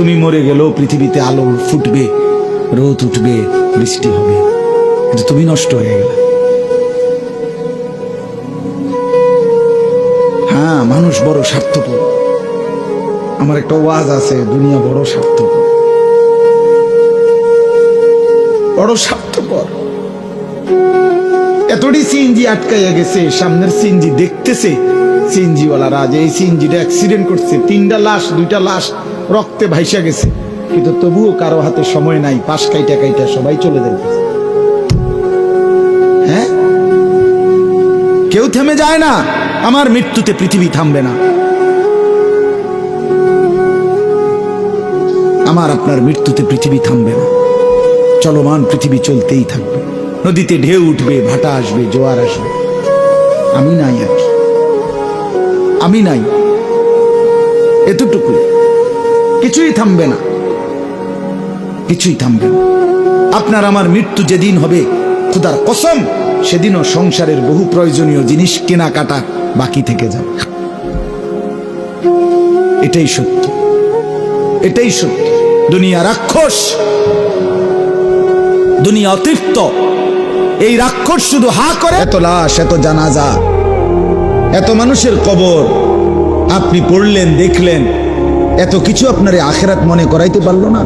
তুমি মরে গেলেও পৃথিবীতে আলো ফুটবে, রোদ উঠবে, বৃষ্টি হবে। কিন্তু তুমি নষ্ট হয়ে গেলে। হ্যাঁ মানুষ বড় স্বার্থপর। আমার একটা ওয়াজ আছে, দুনিয়া বড় স্বার্থপর। বড় স্বার্থপর। এতটি সিএনজি আটকাইয়া গেছে, সামনের সিএনজি দেখতেছে সিএনজি ওয়ালারা যে এই সিএনজিটা অ্যাক্সিডেন্ট করছে, তিনটা লাশ, দুইটা লাশ রক্তে ভাইসা গেছে। কিন্তু তবুও কারও হাতে সময় নাই, পাশ কাইটা কাইটা সবাই চলে যাইতেছে হ্যাঁ? কেউ থেমে যায় না, আমার মৃত্যুতে পৃথিবী থামবে না। আমার আপনার মৃত্যুতে পৃথিবী থামবে না। চলমান পৃথিবী চলতেই থাকবে। নদীতে ঢেউ উঠবে, ভাটা আসবে, জোয়ার আসবে। আমি নাই আর আমি নাই। এতটুকু কিছুই থামবে না। কিছুই থামবে না। আপনার আমার মৃত্যু যেদিন হবে, খুদার কসম, সেদিনও সংসারের বহু প্রয়োজনীয় জিনিস কেনাকাটা বাকি থেকে যাবে। এটাই সত্য। এটাই সত্য। দুনিয়া রাক্ষস, দুনিয়া অতৃপ্ত। এই রাক্ষস শুধু হা করে, এত লাশ, এত জানাজা, এত মানুষের কবর। আপনি পড়লেন, দেখলেন এত কিছু আপনার আখেরাত মনে করাইতে পারল না?